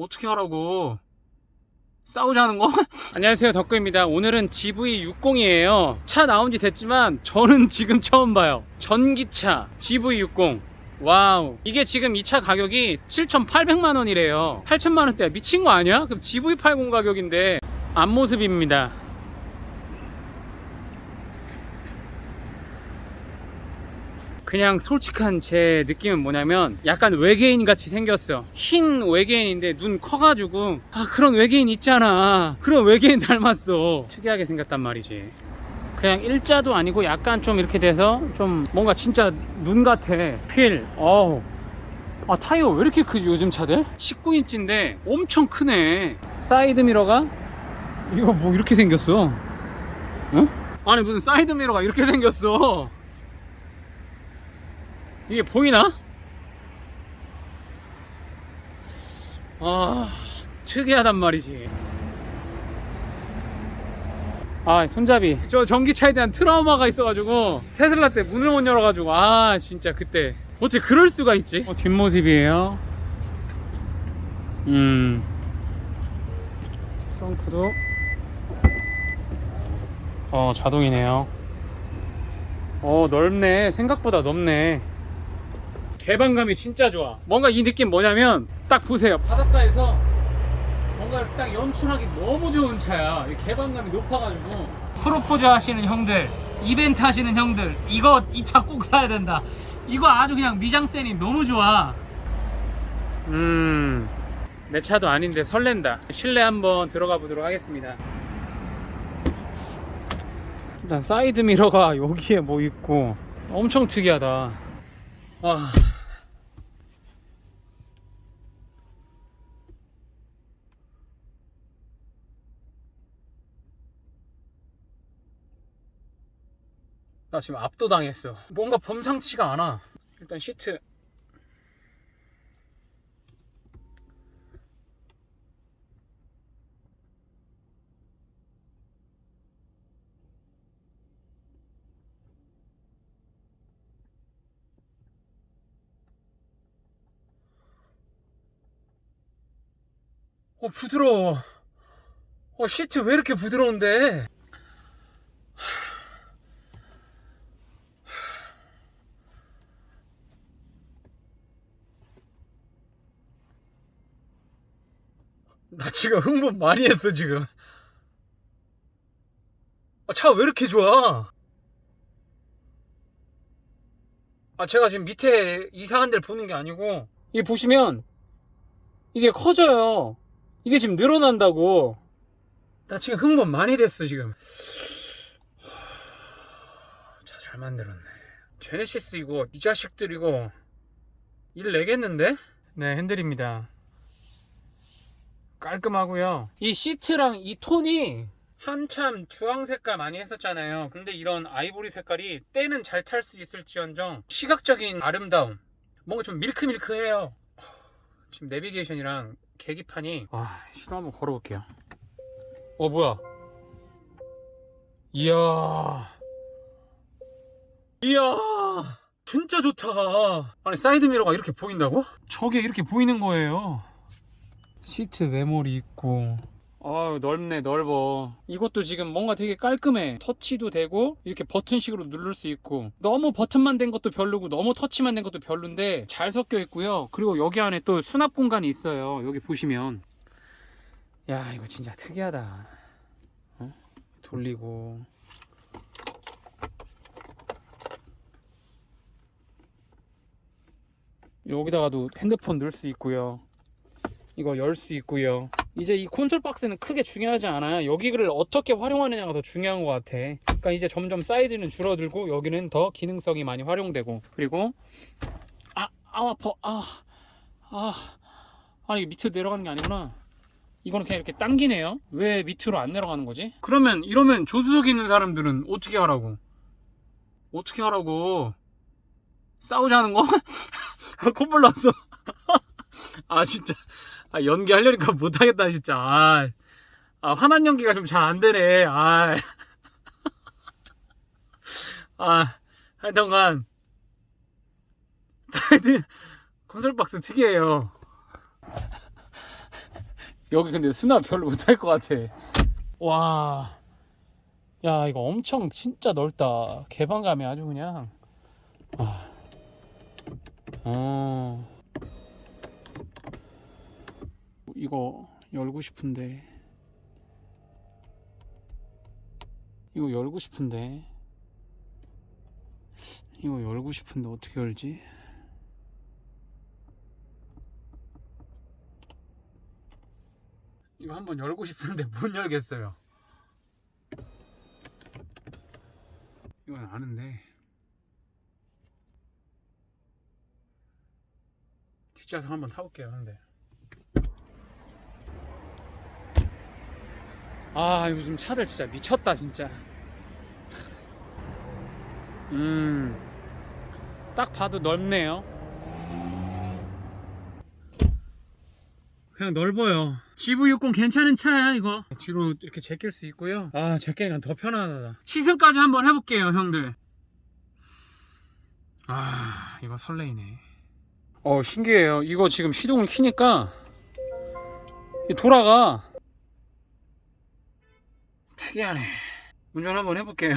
어떻게 하라고? 싸우자는 거? 안녕하세요 덕구입니다. 오늘은 GV60이에요. 차 나온 지 됐지만 저는 지금 처음 봐요. 전기차 GV60 와우. 이게 지금 이 차 가격이 7,800만 원이래요. 8천만 원대야. 미친 거 아니야? 그럼 GV80 가격인데 앞모습입니다 그냥 솔직한 제 느낌은 뭐냐면 약간 외계인 같이 생겼어. 흰 외계인인데 눈 커가지고 아 그런 외계인 있잖아. 그런 외계인 닮았어. 특이하게 생겼단 말이지. 그냥 일자도 아니고 약간 좀 이렇게 돼서 좀 뭔가 진짜 눈 같아. 필. 어우. 아 타이어 왜 이렇게 크지 요즘 차들? 19인치인데 엄청 크네. 사이드 미러가 이거 뭐 이렇게 생겼어? 응? 아니 무슨 사이드 미러가 이렇게 생겼어? 이게 보이나? 아 특이하단 말이지. 아 손잡이. 저 전기차에 대한 트라우마가 있어가지고 테슬라 때 문을 못 열어가지고. 아 진짜 그때. 어떻게 그럴 수가 있지? 어, 뒷모습이에요? 음. 트렁크도. 어 자동이네요. 어 넓네. 생각보다 넓네 개방감이 진짜 좋아. 뭔가 이 느낌 뭐냐면 딱 보세요. 바닷가에서 뭔가 이렇게 딱 연출하기 너무 좋은 차야. 이 개방감이 높아가지고 프로포즈 하시는 형들, 이벤트 하시는 형들, 이거 이 차 꼭 사야 된다. 이거 아주 그냥 미장센이 너무 좋아. 음, 내 차도 아닌데 설렌다. 실내 한번 들어가 보도록 하겠습니다. 일단 사이드 미러가 여기에 뭐 있고 엄청 특이하다. 아. 나 지금 압도당했어. 뭔가 범상치가 않아. 일단 시트. 어, 부드러워. 어, 시트 왜 이렇게 부드러운데? 나 지금 흥분 많이 했어, 지금. 아, 차 왜 이렇게 좋아? 아, 제가 지금 밑에 이상한 데를 보는 게 아니고, 이게 보시면, 이게 커져요. 이게 지금 늘어난다고. 나 지금 흥분 많이 됐어, 지금. 차 잘 만들었네. 제네시스 이거, 이 자식들 이거, 일 내겠는데? 네, 핸들입니다. 깔끔하고요. 이 시트랑 이 톤이 한참 주황 색깔 많이 했었잖아요. 근데 이런 아이보리 색깔이 때는 잘 탈 수 있을지언정 시각적인 아름다움. 뭔가 좀 밀크밀크해요. 지금 내비게이션이랑 계기판이 와 시도 한번 걸어볼게요. 어 뭐야? 이야, 이야, 진짜 좋다. 아니 사이드 미러가 이렇게 보인다고? 저게 이렇게 보이는 거예요. 시트 메모리 있고. 아 넓네 넓어. 이것도 지금 뭔가 되게 깔끔해. 터치도 되고 이렇게 버튼식으로 누를 수 있고. 너무 버튼만 된 것도 별로고 너무 터치만 된 것도 별론데 잘 섞여 있고요. 그리고 여기 안에 또 수납 공간이 있어요. 여기 보시면. 야 이거 진짜 특이하다. 어? 돌리고. 여기다가도 핸드폰 넣을 수 있고요 이거 열 수 있고요. 이제 이 콘솔 박스는 크게 중요하지 않아요. 여기를 어떻게 활용하느냐가 더 중요한 것 같아. 그러니까 이제 점점 사이즈는 줄어들고 여기는 더 기능성이 많이 활용되고 그리고 아, 아 아파, 아, 아, 아니 밑으로 내려가는 게 아니구나. 이거는 그냥 이렇게 당기네요. 왜 밑으로 안 내려가는 거지? 그러면 이러면 조수석에 있는 사람들은 어떻게 하라고? 어떻게 하라고? 싸우자는 거? 콧물 났어. 아 진짜. 아, 연기하려니까 못하겠다, 진짜. 아, 아 화난 연기가 좀 잘 안 되네. 아, 아, 하여튼간, 콘솔 박스 특이해요. 여기 근데 수납 별로 못할 것 같아. 와. 야, 이거 엄청 진짜 넓다. 개방감이 아주 그냥. 와. 어. 이거 열고 싶은데. 이거 열고 싶은데. 이거 열고 싶은데 어떻게 열지? 이거 한번 열고 싶은데 못 열겠어요. 이건 아는데 뒷좌석 한번 타볼게요, 근데. 아 요즘 차들 진짜 미쳤다 진짜. 음, 딱 봐도 넓네요. 그냥 넓어요. GV60 괜찮은 차야 이거. 뒤로 이렇게 제낄 수 있고요. 아 제끼니까 더 편안하다. 시승까지 한번 해볼게요 형들. 아 이거 설레이네. 어 신기해요. 이거 지금 시동을 키니까 돌아가. 특이하네. 운전 한번 해볼게요.